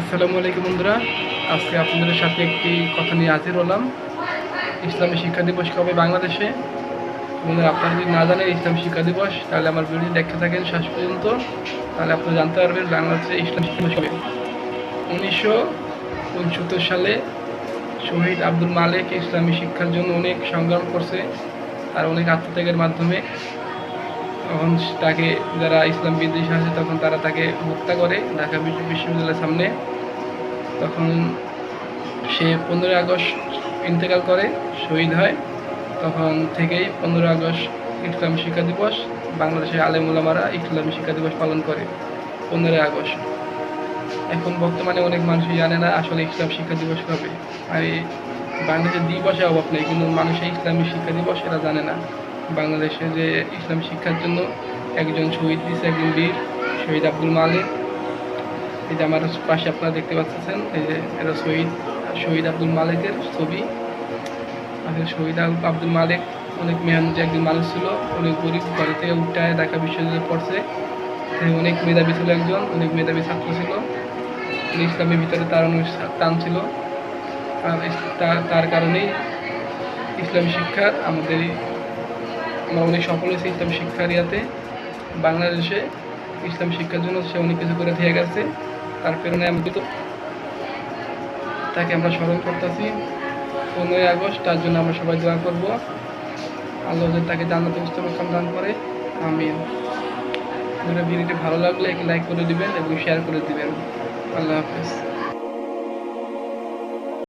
আসসালামু আলাইকুম বন্ধুরা। আজকে আপনাদের সাথে একটি কথা নিয়ে হাজির হলাম। ইসলামী শিক্ষা দিবস কবে বাংলাদেশে? বন্ধুরা, আপনারা যদি না জানেন ইসলাম শিক্ষা দিবস, তাহলে আমার ভিডিও দেখতে থাকেন শেষ পর্যন্ত। তাহলে আপনারা জানতে পারবেন বাংলাদেশে ইসলাম শিক্ষা দিবস কবে। উনিশশো উনসত্তর সালে শহীদ আব্দুল মালিক ইসলামী শিক্ষার জন্য অনেক সংগ্রাম করছে আর অনেক আত্মত্যাগের মাধ্যমে। তখন তাকে যারা ইসলাম বিদ্বেষ আছে, তখন তারা তাকে হত্যা করে ঢাকা বিশ্ববিদ্যালয়ের সামনে। তখন সে পনেরোই আগস্ট ইন্তেকাল করে, শহীদ হয়। তখন থেকেই পনেরোই আগস্ট ইসলাম শিক্ষা দিবস, বাংলাদেশের আলেমুলামারা ইসলামী শিক্ষা দিবস পালন করে পনেরোই আগস্ট। এখন বর্তমানে অনেক মানুষই জানে না আসলে ইসলাম শিক্ষা দিবস কবে। আর বাংলাদেশের দিবসে অভাব নেই, কিন্তু মানুষের ইসলামী শিক্ষা দিবস এরা জানে না। বাংলাদেশে যে ইসলাম শিক্ষার জন্য একজন শহীদ দিয়েছে, একজন বীর, শহীদ আব্দুল মালিক। এই যে আমার পাশে আপনারা দেখতে পাচ্ছেন, এই যে এটা শহীদ শহীদ আব্দুল মালিকের ছবি। আসলে শহীদ আব- আব্দুল মালিক অনেক মেহনতি একজন মানুষ ছিল। অনেক গরিব ঘর থেকে উঠায় ঢাকা বিশ্ববিদ্যালয়ে পড়ছে। অনেক মেধাবী ছিল একজন, অনেক মেধাবী ছাত্র ছিল। ইসলামের ভিতরে তার অনেক টান ছিল। আর তার কারণেই ইসলামী শিক্ষার আমাদের আমরা অনেক সফল হয়েছি ইসলাম শিক্ষার ইয়াতে বাংলাদেশে ইসলাম শিক্ষার জন্য সে অনেক কিছু করে দিয়ে গেছে, তার প্রেরণায় আমি তো তাকে আমরা স্মরণ করতেছি। পনেরোই আগস্ট, তার জন্য আমরা সবাই দোয়া করব। আল্লাহ তাকে জান্নাতে মুস্তফা দান করে। পুরো ভিডিওটি ভালো লাগলে লাইক করে দিবেন এবং শেয়ার করে দিবেন। আল্লাহ হাফেজ।